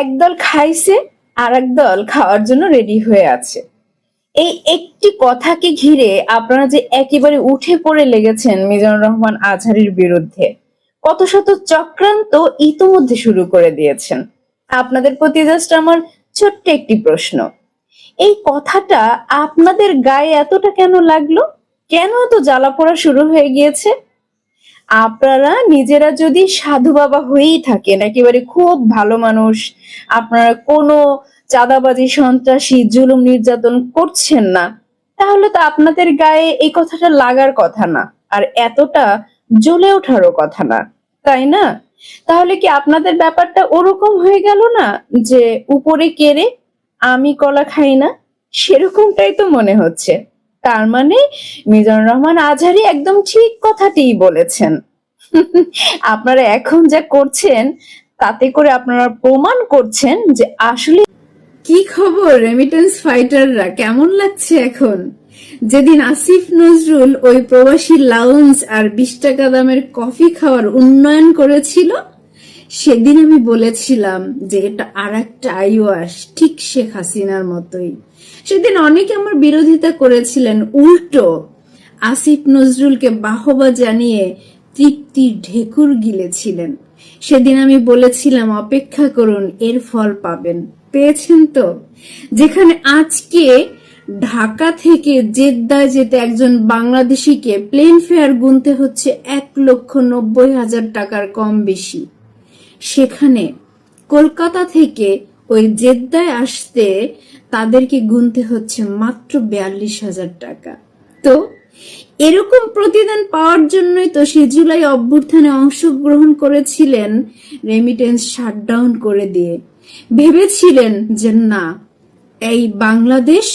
একদল খাইছে আর একদল খাওয়ার জন্য রেডি হয়ে আছে। এই একটি কথাকে ঘিরে আপনারা যে একেবারে উঠে পড়ে লেগেছেন মিজানুর রহমান আজহারির বিরুদ্ধে, কত শত চক্রান্ত ইতোমধ্যে শুরু করে দিয়েছেন। আপনাদের প্রতি জাস্ট আমার ছোট্ট একটি প্রশ্ন, এই কথাটা আপনাদের গায়ে এতটা কেন লাগল? কেন এত জ্বালা পোড়া শুরু হয়ে গিয়েছে? আপনারা নিজেরা যদি সাধু বাবা হয়েই থাকেন, একেবারে খুব ভালো মানুষ, আপনারা কোনো চাঁদাবাজি, সন্ত্রাসী, জুলুম, নির্যাতন করছেন না, তাহলে তো আপনাদের গায়ে এই কথাটা লাগার কথা না, আর এতটা জ্বলে ওঠারও কথা না, তাই না? তাহলে কি আপনাদের ব্যাপারটা ওরকম হয়ে গেল না, যে উপরে কেড়ে আমি কলা খাই না? সেরকমটাই তো মনে হচ্ছে। তার মানে মিজানুর রহমান আজহারি একদম ঠিক কথাটিই বলেছেন। আপনারা এখন যা করছেন, তাতে করে আপনারা প্রমাণ করছেন যে আসলে কি খবর রেমিটেন্স ফাইটাররা কেমন লাগছে এখন? যেদিন আসিফ নজরুল ওই প্রবাসী লাউন্স আর বিশ টাকা দামের কফি খাওয়ার উন্নয়ন করেছিল সেদিন আমি বলেছিলাম যে এটা আর একটা আইওয়াস ঠিক শেখ হাসিনার মতোই। সেদিন অনেকে আমার বিরোধিতা করেছিলেন, উল্টো। আসিফ নজরুলকে বাহবা জানিয়ে তৃপ্তির ঢেকুর গিলেছিলেন। সেদিন আমি বলেছিলাম, অপেক্ষা করুন, এর ফল পাবেন। পেয়েছেন তো? যেখানে আজকে ঢাকা থেকে জেদ্দায় যেতে একজন বাংলাদেশিকে প্লেন ফেয়ার গুনতে হচ্ছে এক লক্ষ নব্বই হাজার টাকার কম বেশি। সেখানে কলকাতা থেকে ওই জেদ্দায় আসতে তাদেরকে গুনতে হচ্ছে মাত্র বিয়াল্লিশ হাজার টাকা। তো এরকম প্রতিদান পাওয়ার জন্যই তো সে জুলাই অভ্যুত্থানে অংশগ্রহণ করেছিলেন রেমিটেন্স শাটডাউন করে দিয়ে। ভেবেছিলেন যে না, এই বাংলাদেশ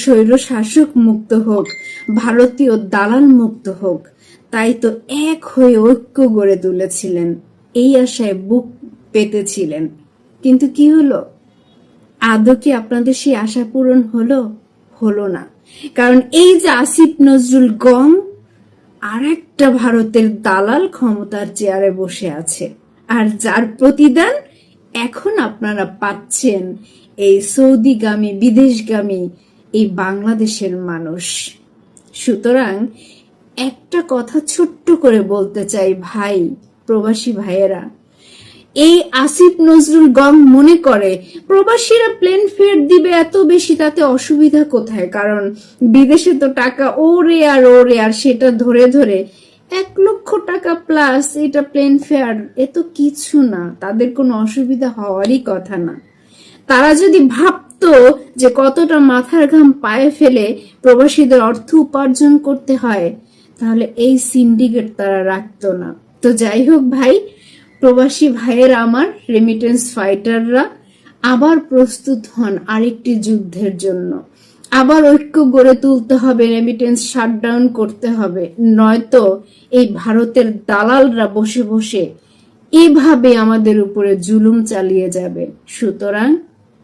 স্বৈর শাসক মুক্ত হোক, ভারতীয় দালাল মুক্ত হোক, তাই তো এক হয়ে ঐক্য গড়ে তুলেছিলেন। এই আশায় বুক পেতেছিলেন। কিন্তু কি হলো? আদৌ কি আপনাদের সেই আশা পূরণ হলো? হলো না। কারণ এই যে আসিফ নজরুল গম আর একটা ভারতের দালাল ক্ষমতার চেয়ারে বসে আছে। আর যার প্রতিদান এখন আপনারা পাচ্ছেন এই সৌদিগামী, বিদেশগামী, এই বাংলাদেশের মানুষ। সুতরাং একটা কথা ছোট্ট করে বলতে চাই ভাই প্রবাসী ভাইয়েরা। এই আসিফ নজরুল গম মনে করে, প্রবাসীরা প্লেন ফেয়ার দিবে এত বেশি, তাতে অসুবিধা কোথায়? কারণ বিদেশে তো টাকা ওরে আর ওরে আর সেটা ধরে ধরে এক লক্ষ টাকা প্লাস এটা প্লেন ফেয়ার এ তো কিছু না, তাদের কোনো অসুবিধা হওয়ারই কথা না। তারা যদি ভাবতো যে কতটা মাথার ঘাম পায়ে ফেলে প্রবাসীদের অর্থ উপার্জন করতে হয়, তাহলে এই সিন্ডিকেট তারা রাখতো না। তো যাই হোক ভাই, প্রবাসী ভাইয়ের আমার রেমিটেন্স ফাইটাররা আবার প্রস্তুত হন আরেকটি যুদ্ধের জন্য। আবার ঐক্য গড়ে তুলতে হবে রেমিটেন্স শাটডাউন করতে হবে। নয়তো এই ভারতের দালালরা বসে বসে এভাবে আমাদের উপরে জুলুম চালিয়ে যাবে। সুতরাং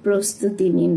প্রস্তুতি নিন।